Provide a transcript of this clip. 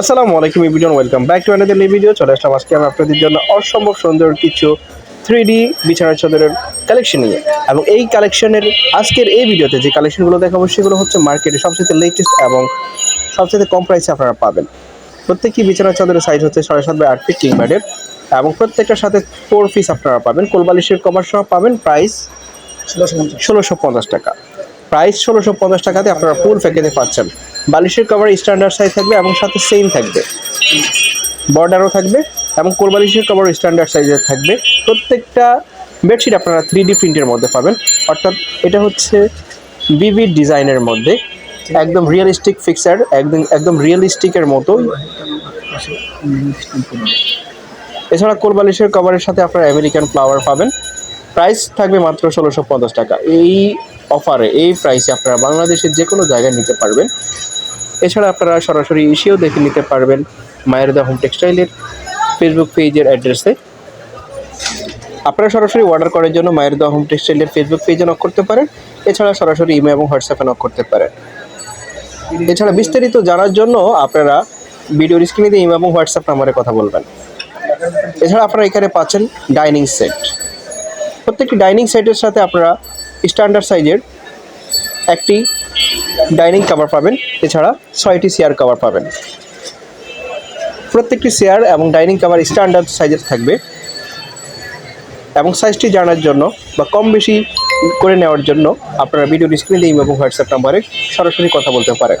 আসসালামু আলাইকুম ইভিজন welcome back to another new video চলে আসলাম আজকে আমি আপনাদের জন্য অসম্ভব সুন্দর কিছু থ্রি ডি বিছানার চাদরের কালেকশন নিয়ে। এবং এই কালেকশনের আজকের এই ভিডিওতে যে কালেকশনগুলো দেখাবো সেগুলো হচ্ছে মার্কেটে সবচেয়ে লেটেস্ট এবং সবচেয়ে কম প্রাইসে আপনারা পাবেন। প্রত্যেকটি বিছানার চাদরের সাইজ হচ্ছে সাড়ে সাত বাই আট ফিট কিং ব্যাডের এবং প্রত্যেকটার সাথে ফোর পিস আপনারা পাবেন। কোলবালিশের কভার সহ পাবেন প্রাইস ষোলোশো পঞ্চাশ। টাকা। প্রাইস ষোলোশো পঞ্চাশ টাকাতে আপনারা ফুল প্যাকেজে পাচ্ছেন। বালিশের কভার স্ট্যান্ডার্ড সাইজ থাকবে এবং সাথে সেম থাকবে। বর্ডারও থাকবে এবং কোলবালিশের কভার স্ট্যান্ডার্ড সাইজের থাকবে। প্রত্যেকটা বেডশিট আপনারা থ্রি ডি প্রিন্টের মধ্যে পাবেন। অর্থাৎ এটা হচ্ছে বিভি ডিজাইনের মধ্যে। একদম রিয়েলিস্টিক ফিক্সার একদম একদম রিয়েলিস্টিকের মতোই এছাড়া কোলবালিশের কভারের সাথে আপনারা আমেরিকান ফ্লাওয়ার পাবেন। প্রাইস থাকবে মাত্র ষোলোশো পঞ্চাশ টাকা। এই অফারে এই প্রাইসে আপনারা বাংলাদেশের যে কোনো জায়গায় নিতে পারবেন। এছাড়া আপনারা সরাসরি এসেও দেখে নিতে পারবেন মায়ের দা হোম টেক্সটাইলের ফেসবুক পেজের অ্যাড্রেসে আপনারা সরাসরি অর্ডার করার জন্য মায়ের দা হোম টেক্সটাইলের ফেসবুক পেজে নক করতে পারেন, এছাড়া সরাসরি ইমেল এবং হোয়াটসঅ্যাপে নক করতে পারেন। এছাড়া বিস্তারিত জানার জন্য আপনারা ভিডিওর স্ক্রিনে দিয়ে ইমেল এবং হোয়াটসঅ্যাপ নাম্বারে কথা বলবেন। এছাড়া আপনারা এখানে পাচ্ছেন ডাইনিং সেট প্রত্যেকটি ডাইনিং সেটের সাথে আপনারা স্ট্যান্ডার্ড সাইজের একটি ডাইনিং কভার পাবেন, এছাড়া ছয়টি চেয়ার কভার পাবেন। প্রত্যেকটি চেয়ার এবং ডাইনিং কভার স্ট্যান্ডার্ড সাইজের থাকবে এবং সাইজটি জানার জন্য বা কম বেশি করে নেওয়ার জন্য আপনারা ভিডিও স্ক্রিনে এবং হোয়াটসঅ্যাপ নাম্বারে সরাসরি কথা বলতে পারেন।